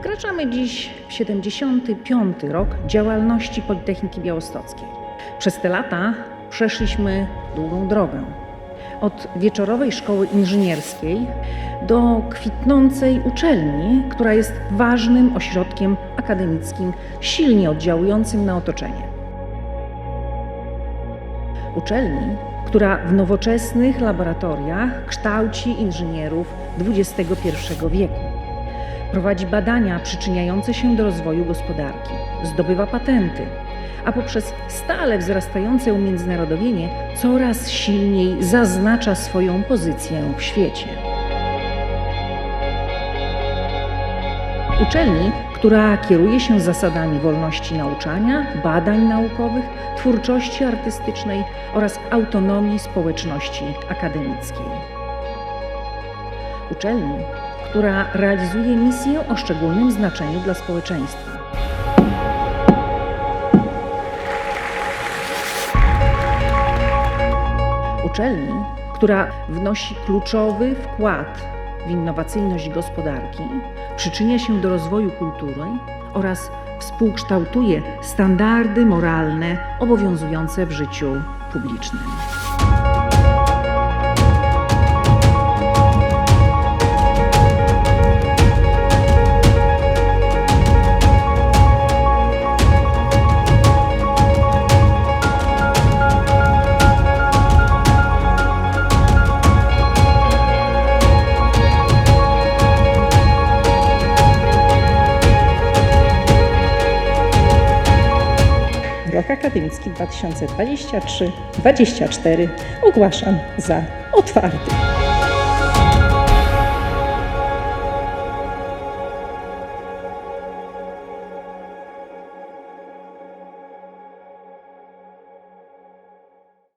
Wkraczamy dziś w 75. rok działalności Politechniki Białostockiej. Przez te lata przeszliśmy długą drogę. Od wieczorowej szkoły inżynierskiej do kwitnącej uczelni, która jest ważnym ośrodkiem akademickim, silnie oddziałującym na otoczenie. Uczelni, która w nowoczesnych laboratoriach kształci inżynierów XXI wieku. Prowadzi badania przyczyniające się do rozwoju gospodarki, zdobywa patenty, a poprzez stale wzrastające umiędzynarodowienie coraz silniej zaznacza swoją pozycję w świecie. Uczelni, która kieruje się zasadami wolności nauczania, badań naukowych, twórczości artystycznej oraz autonomii społeczności akademickiej. Uczelni, która realizuje misję o szczególnym znaczeniu dla społeczeństwa. Uczelni, która wnosi kluczowy wkład w innowacyjność gospodarki, przyczynia się do rozwoju kultury oraz współkształtuje standardy moralne obowiązujące w życiu publicznym. Rok akademicki 2023-2024 ogłaszam za otwarty.